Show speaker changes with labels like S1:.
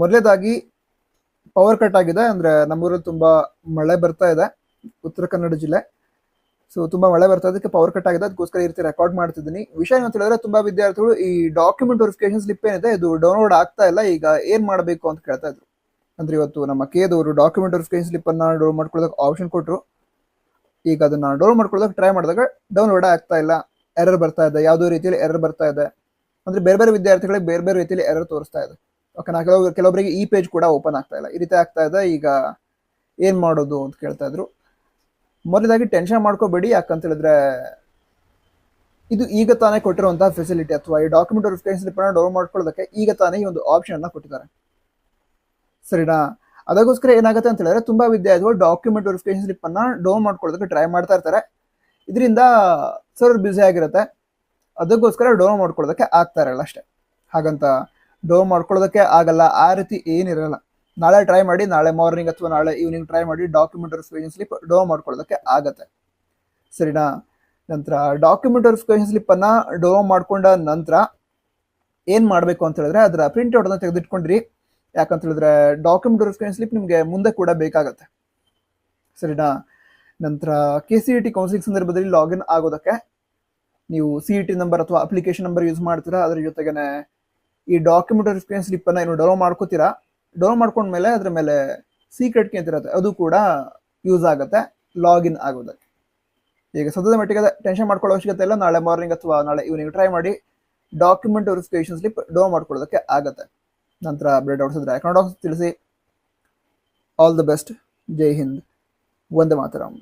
S1: ಮೊದಲೇದಾಗಿ power cut ಆಗಿದೆ. ಅಂದ್ರೆ ನಮ್ಮೂರಲ್ಲಿ ತುಂಬಾ ಮಳೆ ಬರ್ತಾ ಇದೆ ಉತ್ತರ ಕನ್ನಡ ಜಿಲ್ಲೆ. ಸೊ ತುಂಬಾ ಮಳೆ ಬರ್ತಾ ಇದಕ್ಕೆ ಪವರ್ ಕಟ್ ಆಗಿದೆ. ಅದಕ್ಕೋಸ್ಕರ ಈ ರೀತಿ ರೆಕಾರ್ಡ್ ಮಾಡ್ತಿದ್ದೀನಿ. ವಿಷಯ ಏನು ಹೇಳಿದ್ರೆ ತುಂಬಾ ವಿದ್ಯಾರ್ಥಿಗಳು ಈ ಡಾಕ್ಯುಮೆಂಟ್ ವೆರಿಫಿಕೇಶನ್ ಸ್ಲಿಪ್ ಏನಿದೆ, ಇದು ಡೌನ್ಲೋಡ್ ಆಗ್ತಾ ಇಲ್ಲ. ಈಗ ಏನ್ ಮಾಡಬೇಕು ಅಂತ ಕೇಳ್ತಾ ಇದ್ರು. ಅಂದ್ರೆ ಇವತ್ತು ನಮ್ಮ ಕೇದವರು ಡಾಕ್ಯುಮೆಂಟ್ ವೆರಿಫಿಕೇಶನ್ ಸ್ಲಿಪ್ ಅನ್ನ ಡೌನ್ಲೋಡ್ ಮಾಡ್ಕೊಳ್ಳೋದಕ್ಕೆ ಆಪ್ಷನ್ ಕೊಟ್ಟರು ಈಗ ಅದನ್ನ ಡೌನ್ಲೋಡ್ ಮಾಡ್ಕೊಳ್ಳೋದಕ್ಕೆ ಟ್ರೈ ಮಾಡಿದಾಗ ಡೌನ್ಲೋಡ್ ಆಗ್ತಾ ಇಲ್ಲ. ಎರರ್ ಬರ್ತಾ ಇದೆ. ಯಾವುದೋ ರೀತಿಯಲ್ಲಿ ಎರರ್ ಬರ್ತಾ ಇದೆ. ಅಂದ್ರೆ ಬೇರೆ ಬೇರೆ ವಿದ್ಯಾರ್ಥಿಗಳಿಗೆ ಬೇರೆ ಬೇರೆ ರೀತಿಯಲ್ಲಿ ಎರರ್ ತೋರಿಸ್ತಾ ಇದೆ. ಓಕೆ ನಾ ಕೆಲವು ಕೆಲವೊಬ್ಬರಿಗೆ ಈ ಪೇಜ್ ಕೂಡ ಓಪನ್ ಆಗ್ತಾ ಇಲ್ಲ. ಈ ರೀತಿ ಆಗ್ತಾ ಇದೆ, ಈಗ ಏನ್ ಮಾಡೋದು ಅಂತ ಕೇಳ್ತಾ ಇದ್ರು. ಮೊದಲಾಗಿ ಟೆನ್ಷನ್ ಮಾಡ್ಕೋಬೇಡಿ ಯಾಕಂತ ಹೇಳಿದ್ರೆ ಇದು ಈಗ ತಾನೇ ಕೊಟ್ಟಿರುವಂತಹ ಫೆಸಿಲಿಟಿ ಅಥವಾ ಈ ಡಾಕ್ಯುಮೆಂಟ್ ವೆರಿಫಿಕೇಶನ್ ಡೌನ್ಲೋಡ್ ಡೌನ್ ಮಾಡ್ಕೊಳ್ಳೋದಕ್ಕೆ ಈಗ ತಾನೇ ಈ ಒಂದು ಆಪ್ಷನ್ ಅನ್ನ ಕೊಟ್ಟಿದ್ದಾರೆ. ಸರಿನಾ? ಅದಕ್ಕೋಸ್ಕರ ಏನಾಗುತ್ತೆ ಅಂತ ಹೇಳಿದ್ರೆ, ತುಂಬಾ ವಿದ್ಯಾರ್ಥಿಗಳು ಡಾಕ್ಯುಮೆಂಟ್ ವೆರಿಫಿಕೇಶನ್ ಸ್ಲಿಪ್ ಅನ್ನ ಡೌನ್ ಮಾಡ್ಕೊಳ್ಳೋದಕ್ಕೆ ಟ್ರೈ ಮಾಡ್ತಾ ಇರ್ತಾರೆ. ಇದರಿಂದ ಸರ್ವರ್ ಬ್ಯುಸಿ ಆಗಿರುತ್ತೆ. ಅದಕ್ಕೋಸ್ಕರ ಡೌನ್ ಮಾಡ್ಕೊಳ್ಳೋದಕ್ಕೆ ಆಗ್ತಾ ಇರಲ್ಲ ಅಷ್ಟೇ. ಹಾಗಂತ ಡೌನ್ ಮಾಡ್ಕೊಳ್ಳೋದಕ್ಕೆ ಆಗಲ್ಲ. ಆ ರೀತಿ ಏನಿರಲ್ಲ. ನಾಳೆ ಟ್ರೈ ಮಾಡಿ, ನಾಳೆ ಮಾರ್ನಿಂಗ್ ಅಥವಾ ನಾಳೆ ಈವ್ನಿಂಗ್ ಟ್ರೈ ಮಾಡಿ ಡಾಕ್ಯುಮೆಂಟ್ ವೆರಿಫಿಕೇಶನ್ ಸ್ಲಿಪ್ ಡೋ ಮಾಡ್ಕೊಳ್ಳೋದಕ್ಕೆ ಆಗತ್ತೆ. ಸರಿನಾ? ನಂತರ ಡಾಕ್ಯುಮೆಂಟ್ ಸ್ಲಿಪ್ ಡೋ ಮಾಡಿಕೊಂಡ ನಂತರ ಏನು ಮಾಡಬೇಕು ಅಂತ ಹೇಳಿದ್ರೆ ಅದರ ಪ್ರಿಂಟ್ ತೆಗೆದಿಟ್ಕೊಂಡ್ರಿ. ಯಾಕಂತ ಹೇಳಿದ್ರೆ ಡಾಕ್ಯುಮೆಂಟ್ ವೆರಿಫಿಕೇಶನ್ ಸ್ಲಿಪ್ ನಿಮಗೆ ಮುಂದೆ ಕೂಡ ಬೇಕಾಗತ್ತೆ. ಸರಿನಾ? ನಂತರ K C E T counselling ಸಂದರ್ಭದಲ್ಲಿ ಲಾಗಿನ್ ಆಗೋದಕ್ಕೆ ನೀವು ಸಿ ಇ ಟಿ ನಂಬರ್ ಅಥವಾ ಅಪ್ಲಿಕೇಶನ್ ನಂಬರ್ ಯೂಸ್ ಮಾಡ್ತೀರಾ, ಅದ್ರ ಜೊತೆಗೇನೆ ಈ ಡಾಕ್ಯುಮೆಂಟ್ ವೆರಿಫಿಕೇಶನ್ ಸ್ಲಿಪ್ ಅನ್ನ ಏನು ಡೌನ್ ಮಾಡ್ಕೋತೀರಾ? ಮಾಡ್ಕೊಂಡ ಮಾಡ್ಕೊಂಡ್ಮೇಲೆ ಅದ್ರ ಮೇಲೆ ಸೀಕ್ರೆಟ್ ಕೀ ಅಂತ ಇರುತ್ತೆ ಅದು ಕೂಡ ಯೂಸ್ ಆಗುತ್ತೆ ಲಾಗಿನ್ ಆಗೋದಕ್ಕೆ. ಈಗ ಸದ್ಯದ ಮಟ್ಟಿಗೆ ಟೆನ್ಷನ್ ಮಾಡ್ಕೊಳ್ಳೋ ಅವಶ್ಯಕತೆ ಇಲ್ಲ. ನಾಳೆ ಮಾರ್ನಿಂಗ್ ಅಥವಾ ನಾಳೆ ಈವ್ನಿಂಗ್ ಟ್ರೈ ಮಾಡಿ ಡಾಕ್ಯುಮೆಂಟ್ ವೆರಿಫಿಕೇಶನ್ ಸ್ಲಿಪ್ ಡೌನ್ ಮಾಡ್ಕೊಳ್ಳೋದಕ್ಕೆ ಆಗುತ್ತೆ. ನಂತರ ಡೌಟ್ಸ್ ಇದ್ರೆ ಆಫ್ ತಿಳಿಸಿ. ಆಲ್ ದ ಬೆಸ್ಟ್ ಜೈ ಹಿಂದ್. ಒಂದೇ ಮಾತರಂ.